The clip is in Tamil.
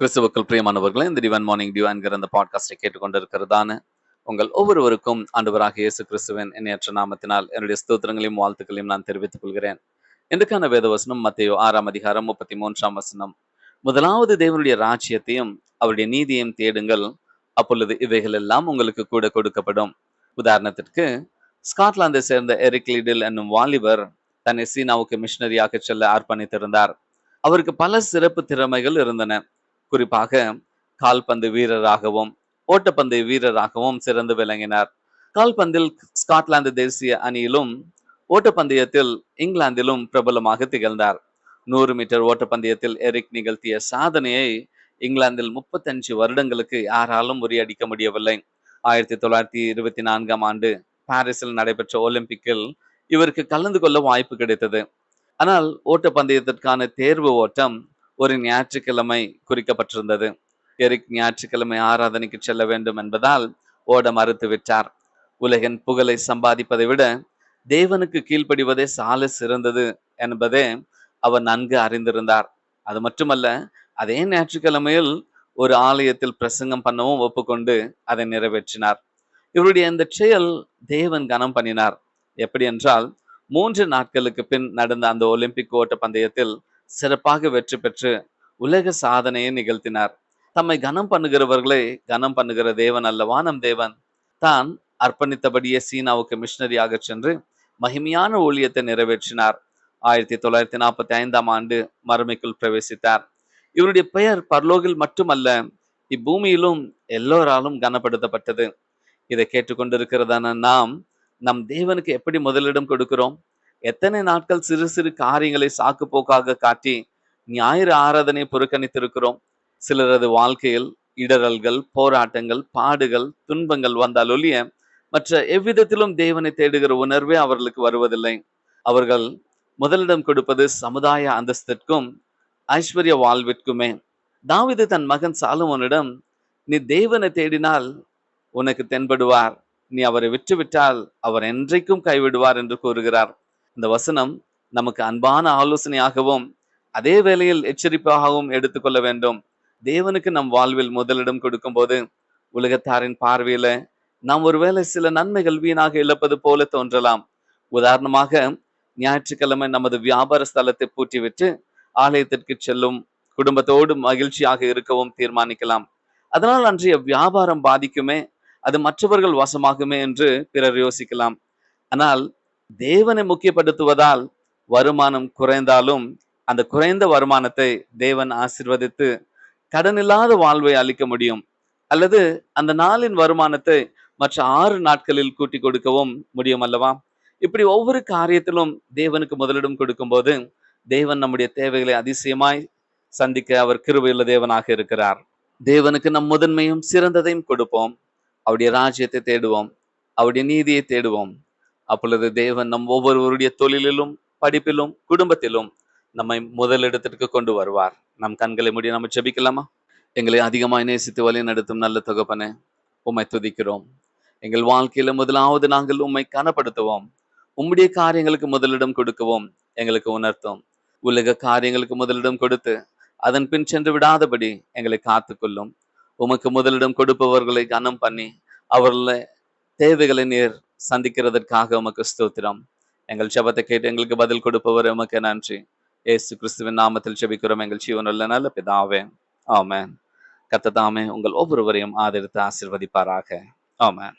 கிறிஸ்துவுக்குள் பிரியமானவர்களே இந்த டிவன் மார்னிங் டியூ அந்த பாட்காஸ்டை கேட்டுக்கொண்டிருக்கிறதான உங்கள் ஒவ்வொருவருக்கும் ஆண்டவராக இயேசு கிறிஸ்துவின் எண்ணற்ற நாமத்தினால் என்னுடைய ஸ்தோத்திரங்களையும் வாழ்த்துக்களையும் நான் தெரிவித்துக் கொள்கிறேன். இன்றைக்கான வேத வசனம் மத்தையோ ஆறாம் அதிகாரம் முப்பத்தி மூன்றாம் வசனம். முதலாவது தேவனுடைய ராஜ்யத்தையும் அவருடைய நீதியையும் தேடுங்கள். அப்பொழுது இவைகள் எல்லாம் உங்களுக்கு கூட கொடுக்கப்படும். உதாரணத்திற்கு ஸ்காட்லாந்தை சேர்ந்த எரிக் லிடில் என்னும் வாலிபர் தன்னை சீனாவுக்கு மிஷினரியாக செல்ல அர்ப்பணித்திருந்தார். அவருக்கு பல சிறப்பு திறமைகள் இருந்தன. குறிப்பாக கால்பந்து வீரராகவும் ஓட்டப்பந்து வீரராகவும் சிறந்து விளங்கினார். கால்பந்தில் ஸ்காட்லாந்து தேசிய அணியிலும் ஓட்டப்பந்தயத்தில் இங்கிலாந்திலும் பிரபலமாக திகழ்ந்தார். நூறு மீட்டர் ஓட்டப்பந்தயத்தில் எரிக் நிகழ்த்திய சாதனையை இங்கிலாந்தில் முப்பத்தஞ்சு வருடங்களுக்கு யாராலும் முறியடிக்க முடியவில்லை. ஆயிரத்தி தொள்ளாயிரத்தி இருபத்தி நான்காம் ஆண்டு பாரிஸில் நடைபெற்ற ஒலிம்பிக்கில் இவருக்கு கலந்து கொள்ள வாய்ப்பு கிடைத்தது. ஆனால் ஓட்டப்பந்தயத்திற்கான தேர்வு ஓட்டம் ஒரு ஞாயிற்றுக்கிழமை குறிக்கப்பட்டிருந்தது. எரிக் ஞாயிற்றுக்கிழமை ஆராதனைக்கு செல்ல வேண்டும் என்பதால் ஓட மறுத்து விட்டார். உலகின் புகழை சம்பாதிப்பதை விட தேவனுக்கு கீழ்ப்படிவதே சால சிறந்தது என்பதே அவர் நன்கு அறிந்திருந்தார். அது மட்டுமல்ல அதே ஞாயிற்றுக்கிழமையில் ஒரு ஆலயத்தில் பிரசங்கம் பண்ணவும் ஒப்புக்கொண்டு அதை நிறைவேற்றினார். இவருடைய இந்த செயல் தேவன் கனம் பண்ணினார். எப்படி என்றால் மூன்று நாட்களுக்கு பின் நடந்த அந்த ஒலிம்பிக் ஓட்ட பந்தயத்தில் சிறப்பாக வெற்றி பெற்று உலக சாதனையை நிகழ்த்தினார். தம்மை கனம் பண்ணுகிறவர்களை கனம் பண்ணுகிற தேவன் அல்லவா? நம் தேவன். தான் அர்ப்பணித்தபடியே சீனாவுக்கு மிஷனரியாக சென்று மகிமையான ஊழியத்தை நிறைவேற்றினார். ஆயிரத்தி தொள்ளாயிரத்தி நாற்பத்தி ஐந்தாம் ஆண்டு மறுமைக்குள் பிரவேசித்தார். இவருடைய பெயர் பர்லோகில் மட்டுமல்ல இப்பூமியிலும் எல்லோராலும் கனப்படுத்தப்பட்டது. இதை கேட்டுக்கொண்டிருக்கிறதான நாம் நம் தேவனுக்கு எப்படி முதலிடம் கொடுக்கிறோம்? எத்தனை நாட்கள் சிறு சிறு காரியங்களை சாக்கு போக்காக காட்டி ஞாயிறு ஆராதனை புறக்கணித்திருக்கிறோம். சிலரது வாழ்க்கையில் இடரல்கள் போராட்டங்கள் பாடுகள் துன்பங்கள் வந்தால் ஒழிய மற்ற எவ்விதத்திலும் தேவனை தேடுகிற உணர்வே அவர்களுக்கு வருவதில்லை. அவர்கள் முதலிடம் கொடுப்பது சமுதாய அந்தஸ்திற்கும் ஐஸ்வர்ய வாழ்விற்குமே. தாவிது தன் மகன் சாலுமோனிடம் நீ தேவனை தேடினால் உனக்கு தென்படுவார். நீ அவரை விட்டுவிட்டால் அவர் என்றைக்கும் கைவிடுவார் என்று கூறுகிறார். இந்த வசனம் நமக்கு அன்பான ஆலோசனையாகவும் அதே வேளையில் எச்சரிப்பாகவும் எடுத்துக்கொள்ள வேண்டும். தேவனுக்கு நம் வாழ்வில் முதலிடம் கொடுக்கும்போது உலகத்தாரின் பார்வையில நாம் ஒருவேளை சில நன்மைகள் வீணாக இழப்பது போல தோன்றலாம். உதாரணமாக ஞாயிற்றுக்கிழமை நமது வியாபார ஸ்தலத்தை பூட்டிவிட்டு ஆலயத்திற்கு செல்லும் குடும்பத்தோடு மகிழ்ச்சியாக இருக்கவும் தீர்மானிக்கலாம். அதனால் அன்றைய வியாபாரம் பாதிக்குமே அது மற்றவர்கள் வசமாகுமே என்று பிறர் யோசிக்கலாம். ஆனால் தேவனை முக்கியப்படுத்துவதால் வருமானம் குறைந்தாலும் அந்த குறைந்த வருமானத்தை தேவன் ஆசிர்வதித்து கடனில்லாத வாழ்வை அளிக்க முடியும். அல்லது அந்த நாளின் வருமானத்தை மற்ற ஆறு நாட்களில் கூட்டி கொடுக்கவும் முடியும் அல்லவா? இப்படி ஒவ்வொரு காரியத்திலும் தேவனுக்கு முதலிடம் கொடுக்கும்போது தேவன் நம்முடைய தேவைகளை அதிசயமாய் சந்திக்க அவர் கிருபையுள்ள தேவனாக இருக்கிறார். தேவனுக்கு நம் முதன்மையும் சிறந்ததையும் கொடுப்போம். அவருடைய ராஜ்யத்தை தேடுவோம். அவருடைய நீதியை தேடுவோம். அப்பொழுது தேவன் நம் ஒவ்வொருவருடைய தொழிலிலும் படிப்பிலும் குடும்பத்திலும் நம்மை முதலிடத்திற்கு கொண்டு வருவார். நம் கண்களை முடிய நம்ம ஜெபிக்கலாமா? எங்களை அதிகமாக நேசித்து வழி நடத்தும் நல்ல தொகுப்பனே உம்மை துதிக்கிறோம். எங்கள் வாழ்க்கையில முதலாவது நாங்கள் உம்மை கனப்படுத்துவோம். உம்முடைய காரியங்களுக்கு முதலிடம் கொடுக்கவும் எங்களுக்கு உணர்த்தும். உலக காரியங்களுக்கு முதலிடம் கொடுத்து அதன் பின் சென்று விடாதபடி எங்களை காத்துக்கொள்ளும். உமக்கு முதலிடம் கொடுப்பவர்களை கனம் பண்ணி அவர்கள தேவைகளை நீர் சந்திக்கிறதற்காக உமக்கு ஸ்தோத்திரம். எங்கள் ஜபத்தை கேட்டு எங்களுக்கு பதில் கொடுப்பவர் உமக்கு நன்றி. ஏசு கிறிஸ்துவின் நாமத்தில் ஜபிக்கிறோம். எங்கள் ஜீவனுள்ள நல்ல பிதாவே. ஆமேன். கத்ததாமே உங்கள் ஒவ்வொருவரையும் ஆதரித்து ஆசிர்வதிப்பாராக. ஆமேன்.